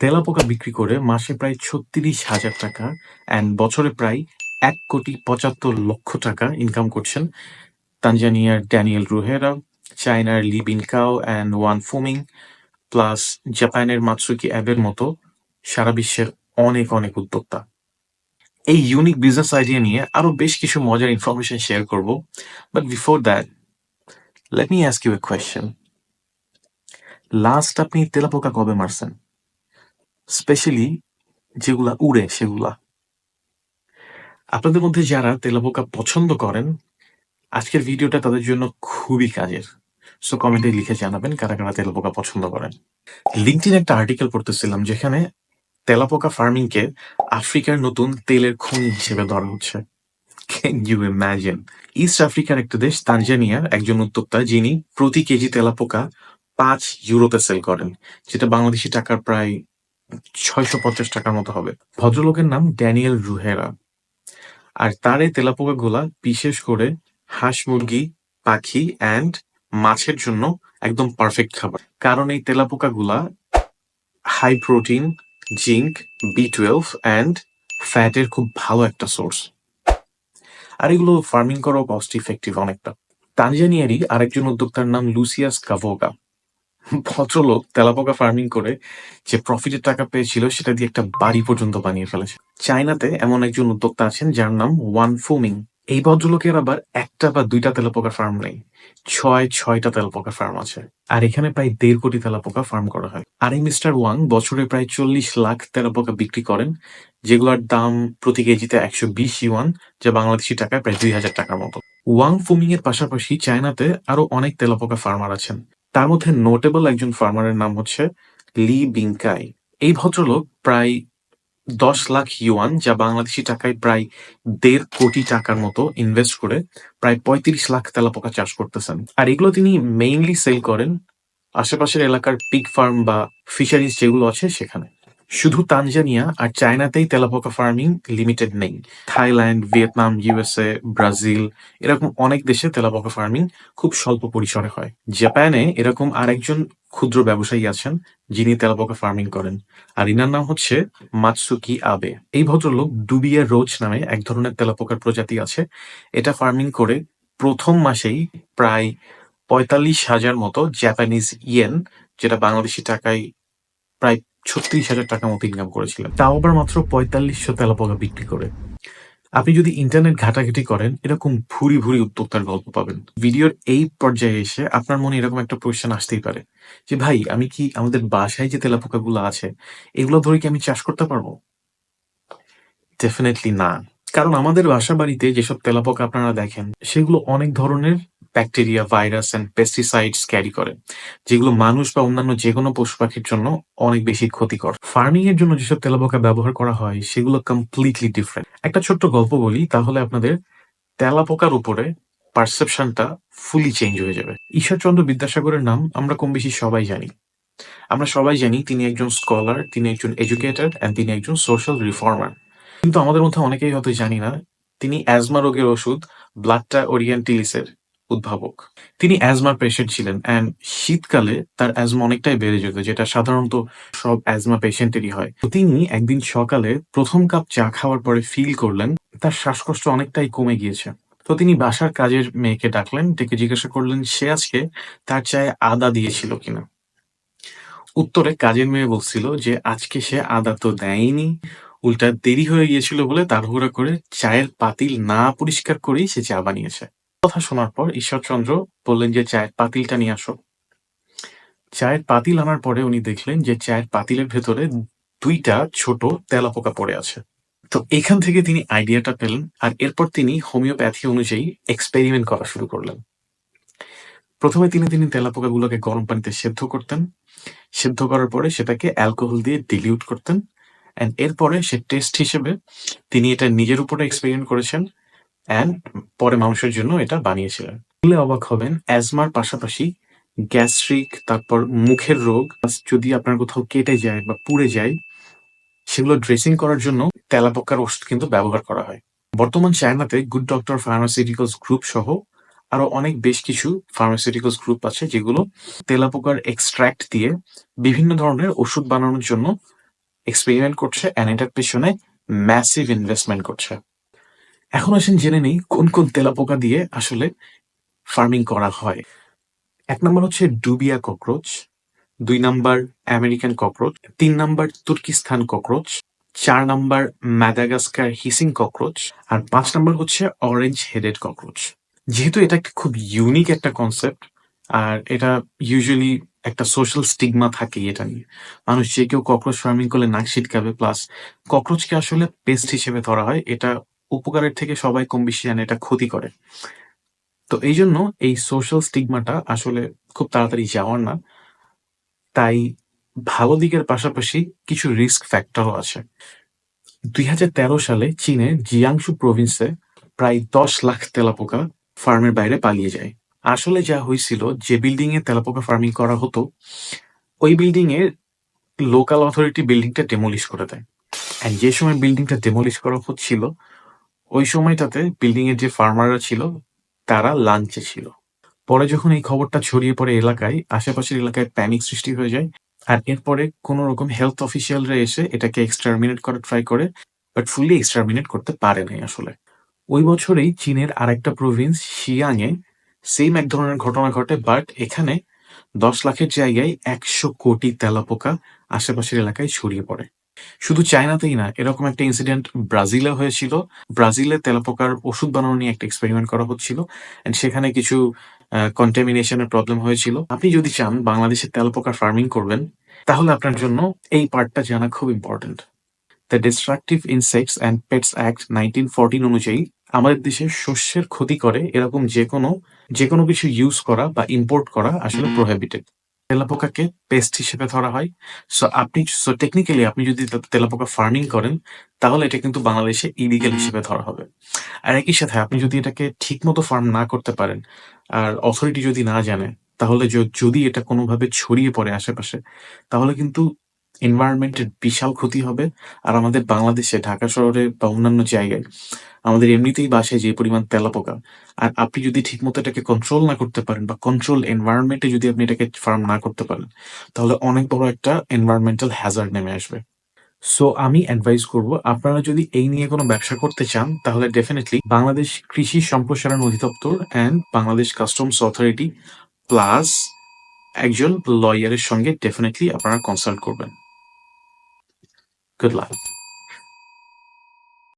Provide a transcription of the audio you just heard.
তেলাপোকা বিক্রি করে মাসে প্রায় ছত্রিশ হাজার টাকা অ্যান্ড বছরে প্রায় এক কোটি পঁচাত্তর লক্ষ টাকা ইনকাম করছেন তানজানিয়ার ড্যানিয়েল রুহেরা, চায়নার লিবিন কাও অ্যান্ড ওয়ান ফুমিং প্লাস জাপানের মাতসুকি অ্যাবের মতো সারা বিশ্বের অনেক অনেক উদ্যোক্তা। এই ইউনিক বিজনেস আইডিয়া নিয়ে আরও বেশ কিছু মজার ইনফরমেশন শেয়ার করব but before that let me ask you a question last আপনি তেলাপোকা কবে মারছেন? স্পেশালি যেগুলা উড়ে সেগুলা। আপনাদের মধ্যে যারা তেলাপোকা পছন্দ করেন, আজকের ভিডিওটা তাদের জন্য খুবই কাজের। সো কমেন্টে লিখে জানাবেন কারা কারা তেলাপোকা পছন্দ করেন। লিঙ্কটিন একটা আর্টিকেল পড়তেছিলাম যেখানে তেলাপোকা ফার্মিংকে আফ্রিকার নতুন তেলের খনি হিসেবে ধরা হচ্ছে। ক্যান ইউ ইম্যাজিন ইস্ট আফ্রিকার একটা দেশ তানজানিয়ার একজন উদ্যোক্তা যিনি প্রতি কেজি তেলাপোকা পাঁচ ইউরোতে সেল করেন, যেটা বাংলাদেশি টাকার প্রায় ছয়শো পঞ্চাশ টাকার মতো হবে। ভদ্রলোকের নাম ড্যানিয়েল রুহেরা। আর তার এই তেলাপোকা গুলা বিশেষ করে হাঁস মুরগি, পাখি অ্যান্ড মাছের জন্য একদম পারফেক্ট খাবার। কারণ এই তেলাপোকা গুলা high protein zinc B twelve and ফ্যাটের খুব ভালো একটা সোর্স আর এগুলো ফার্মিং করাও কস্ট ইফেক্টিভ অনেকটা। তানজানিয়ারই আরেকজন উদ্যোক্তার নাম লুসিয়াস কাভোগা। ভদ্রলোক তেলাপোকা ফার্মিং করে যে প্রফিটের টাকা পেয়েছিল সেটা দিয়ে একটা বাড়ি পর্যন্ত বানিয়ে ফেলেছে। চায়নাতে এমন একজন উদ্যোক্তা আছেন যার নাম ওয়ান ফুমিং। এই ভদ্রলোকের আবার একটা বা দুইটা তেলাপোকা ফার্ম নেই, ছয়, ছয়টা তেলাপোকা ফার্ম আছে। আর এখানে প্রায় দেড় কোটি তেলাপোকা ফার্ম করা হয়। আর এই মিস্টার ওয়াং বছরে প্রায় চল্লিশ লাখ তেলাপোকা বিক্রি করেন, যেগুলোর দাম প্রতি কেজিতে একশো বিশ ইউয়ান, যা বাংলাদেশি টাকায় প্রায় দুই হাজার টাকার মতো। ওয়াং ফুমিং এর পাশাপাশি চায়নাতে আরও অনেক তেলাপোকা ফার্মার আছেন। তার মধ্যে নোটেবল একজন ফার্মারের নাম হচ্ছে লি বিংকাই এই ভদ্রলোক প্রায় দশ লাখ ইউয়ান যা বাংলাদেশি টাকায় প্রায় দেড় কোটি টাকার মতো ইনভেস্ট করে প্রায় পঁয়ত্রিশ লাখ তেলাপোকা চাষ করতেছেন। আর এগুলো তিনি মেইনলি সেল করেন আশেপাশের এলাকার পিগ ফার্ম বা ফিশারিজ যেগুলো আছে সেখানে। শুধু তানজানিয়া আর চায়নাতেই তেলাপোকা ফার্মিং লিমিটেড নেই। থাইল্যান্ড, ভিয়েতনাম, ইউএসএ, ব্রাজিল, এরকম অনেক দেশে তেলাপোকা ফার্মিং খুব স্বল্প পরিসরে হয়। জাপানে এরকম আরেকজন ক্ষুদ্র ব্যবসায়ী আছেন, যিনি তেলাপোকা ফার্মিং করেন। আর ইনার নাম হচ্ছে মাতসুকি আবে। এই ভদ্রলোক ডুবিয়া রোজ নামে এক ধরনের তেলাপোকার প্রজাতি আছে। এটা ফার্মিং করে প্রথম মাসেই প্রায় পঁয়তাল্লিশ হাজার মতো জাপানিজ ইয়েন, যেটা বাংলাদেশি টাকায় প্রায় ছত্রিশ হাজার টাকা মতো ইনকাম করেছিলেন তাও আবার মাত্র পঁয়তাল্লিশশো তেলাপোকা বিক্রি করে। আপনি যদি ইন্টারনেট ঘাটাঘাটি করেন, এরকম ভুরি ভুরি উদ্যোক্তার গল্প পাবেন। ভিডিওর এই পর্যায়ে এসে আপনার মনে এরকম একটা কোয়েশ্চেন আসতেই পারে, যে ভাই, আমি কি আমাদের বাসায় যে তেলাপোকাগুলো আছে, এগুলো ধরে কি আমি চাষ করতে পারব? ডেফিনেটলি না। কারণ আমাদের বাসা বাড়িতে যেসব তেলাপোকা আপনারা দেখেন, সেগুলো অনেক ধরনের bacteria, virus and pesticides carry করে, যেগুলো মানুষ বা অন্যান্য যে কোনো পশু পাখির জন্য অনেক বেশি ক্ষতিকর। ফার্মিং এর জন্য যেসব তেলাপোকা ব্যবহার করা হয়, সেগুলো কমপ্লিটলি ডিফারেন্ট একটা ছোট্ট গল্প বলি, তাহলে আপনাদের তেলাপোকার উপরে পারসেপশনটা ফুলি চেঞ্জ হয়ে যাবে। ঈশ্বরচন্দ্র বিদ্যাসাগরের নাম আমরা কম বেশি সবাই জানি। আমরা সবাই জানি তিনি একজন স্কলার তিনি একজন এডুকেটেড অ্যান্ড তিনি একজন সোশ্যাল রিফর্মার কিন্তু আমাদের মধ্যে অনেকেই হয়তো জানি না, তিনি অ্যাজমা রোগের ওষুধ ব্লাডটা ওরিয়েন্টিলিসের উদ্ভাবক। তিনি অ্যাজমার পেশেন্ট ছিলেন অ্যান্ড শীতকালে তার অ্যাজমা অনেকটাই বেড়ে যেত, যেটা সাধারণত সব অ্যাজমা পেশেন্টেরই হয়। তিনি একদিন সকালে প্রথম কাপ চা খাওয়ার পরে ফিল করলেন, তার শ্বাসকষ্ট অনেকটাই কমে গিয়েছে। তো তিনি বাসার কাজের মেয়েকে ডাকলেন, ডেকে জিজ্ঞাসা করলেন, সে আজকে তার চায়ে আদা দিয়েছিল কিনা? উত্তরে কাজের মেয়ে বলছিল যে, আজকে সে আদা তো দেয়নি উল্টা দেরি হয়ে গিয়েছিল বলে তাড়াহুড়া করে চায়ের পাতিল না পরিষ্কার করেই সে চা বানিয়েছে। কথা শোনার পর ঈশ্বরচন্দ্র বললেন যে, চায়ের পাতিলটা নিয়ে আসো। চায়ের পাতিল আনার পরে উনি দেখলেন যে, চায়ের পাতিলের ভেতরে দুইটা ছোট তেলাপোকা পড়ে আছে। তো এখান থেকে তিনি আইডিয়াটা পেলেন আর এরপর তিনি হোমিওপ্যাথি অনুযায়ী এক্সপেরিমেন্ট করা শুরু করলেন। প্রথমে তিনি তিনি তেলাপোকাগুলোকে গরম পানিতে সেদ্ধ করতেন। সেদ্ধ করার পরে সেটাকে অ্যালকোহল দিয়ে ডিলিউট করতেন। অ্যান্ড এরপরে সে টেস্ট হিসেবে তিনি এটা নিজের উপরে এক্সপেরিমেন্ট করেছেন অ্যান্ড পরে মানুষের জন্য এটা বানিয়েছিলেন। বলে অবাক হবেন অ্যাজমার পাশাপাশি গ্যাস্ট্রিক তারপর মুখের রোগ যদি আপনার কোথাও কেটে যায় বা পুড়ে যায়, সেগুলো ড্রেসিং করার জন্য তেলাপোকার ওষুধ কিন্তু ব্যবহার করা হয়। বর্তমান চায়নাতে গুড ডক্টর ফার্মাসিউটিক্যালস গ্রুপ সহ আরও অনেক বেশ কিছু ফার্মাসিউটিক্যালস গ্রুপ আছে যেগুলো তেলাপোকার এক্সট্রাক্ট দিয়ে বিভিন্ন ধরনের ওষুধ বানানোর জন্য এক্সপেরিমেন্ট করছে অ্যান্ড এটার পিছনে ম্যাসিভ ইনভেস্টমেন্ট করছে। এখন আসেন জেনে নেই কোন কোন তেলাপোকা দিয়ে আসলে ফার্মিং করা হয়। এক নম্বর হচ্ছে ডুবিয়া ককরোচ, দুই নাম্বার আমেরিকান ককরোচ, তিন নাম্বার তুর্কিস্তান ককরোচ, চার নাম্বার ম্যাদাগাস্কার হিসিং ককরোচ, আর পাঁচ নাম্বার হচ্ছে অরেঞ্জ হেডেড ককরোচ। যেহেতু এটা একটা খুব ইউনিক একটা কনসেপ্ট আর এটা ইউজুয়ালি একটা সোশ্যাল স্টিগমা থাকে এটা নিয়ে। মানুষ যে কেউ ককরোচ ফার্মিং করলে নাক ছিটকাবে প্লাস ককরোচকে আসলে পেস্ট হিসেবে ধরা হয়, এটা উপকারের থেকে সবাই কম বেশি জানে, এটা ক্ষতি করে। তো এই জন্য এই সোশ্যাল স্টিগমাটা আসলে খুব তাড়াতাড়ি যাওয়ার না। তাই ভালো দিকের পাশাপাশি কিছু রিস্ক ফ্যাক্টরও আছে। দুই হাজার তেরো সালে চীনের জিয়াংশু প্রভিন্সে প্রায় দশ লাখ তেলাপোকা ফার্মের বাইরে পালিয়ে যায়। আসলে যা হয়েছিল, যে বিল্ডিং এ তেলাপোকা ফার্মিং করা হতো, ওই বিল্ডিং এর লোকাল অথরিটি বিল্ডিংটা ডেমোলিশ করে দেয়। অ্যান্ড যে সময় বিল্ডিংটা ডেমোলিশ করা হচ্ছিল, ওই সময়টাতে বিল্ডিং এর যে ফার্মাররা ছিল, তারা লাঞ্চে ছিল। পরে যখন এই খবরটা ছড়িয়ে পড়ে এলাকায়, আশেপাশের এলাকায় প্যানিক সৃষ্টি হয়ে যায়। আর এরপরে কোনো রকম হেলথ অফিসিয়ালরা এসে এটাকে এক্সটারমিনেট করার ট্রাই করে বাট ফুললি এক্সটারমিনেট করতে পারে নাই আসলে। ওই বছরেই চীনের আরেকটা প্রভিন্স শিয়াংয়ে সেম এক ধরনের ঘটনা ঘটে বাট এখানে দশ লাখের জায়গায় একশো কোটি তেলাপোকা আশেপাশের এলাকায় ছড়িয়ে পড়ে। শুধু চায়নাতেই না, এরকম একটা ইনসিডেন্ট ব্রাজিলে হয়েছিল। ব্রাজিলে তেলাপোকার ওষুধ বানানো নিয়ে একটা এক্সপেরিমেন্ট করা হচ্ছিল এন্ড সেখানে কিছু কন্টামিনেশনের প্রবলেম হয়েছিল। আপনি যদি চান বাংলাদেশে তেলাপোকা ফার্মিং করবেন, তাহলে আপনার জন্য এই পার্টটা জানা খুব important the destructive insects and pests act nineteen fourteen অনুযায়ী আমাদের দেশে শস্যের ক্ষতি করে এরকম যে কোনো যে কোনো কিছু ইউজ করা বা ইম্পোর্ট করা আসলে প্রোহিবিটেড তেলাপোকাকে পেস্ট হিসেবে ধরা হয়। সো আপনি সো টেকনিক্যালি আপনি যদি তেলাপোকা ফার্মিং করেন তাহলে এটা কিন্তু বাংলাদেশে ইলিগেল হিসেবে ধরা হবে। আর একই সাথে আপনি যদি এটাকে ঠিকমতো ফার্ম না করতে পারেন আর অথরিটি যদি না জানে তাহলে যদি এটা কোনোভাবে ছড়িয়ে পড়ে আশেপাশে তাহলে কিন্তু এনভায়রনমেন্টের বিশাল ক্ষতি হবে আর আমাদের বাংলাদেশে, ঢাকা শহরে বা অন্যান্য জায়গায় আমাদের এমনিতেই বাসায় যে পরিমাণ তেলাপোকা, আর আপনি যদি ঠিকমতো এটাকে কন্ট্রোল না করতে পারেন বা কন্ট্রোল এনভায়রনমেন্টে যদি আপনি এটাকে ফার্ম না করতে পারেন, তাহলে অনেক বড় একটা এনভায়রনমেন্টাল হ্যাজার্ড নেমে আসবে। সো আমি অ্যাডভাইস করব, আপনারা যদি এই নিয়ে কোনো ব্যবসা করতে চান, তাহলে ডেফিনেটলি বাংলাদেশ কৃষি সম্প্রসারণ অধিদপ্তর and Bangladesh customs authority plus একজন লয়ারের সঙ্গে ডেফিনেটলি আপনারা কনসাল্ট করবেন। Good luck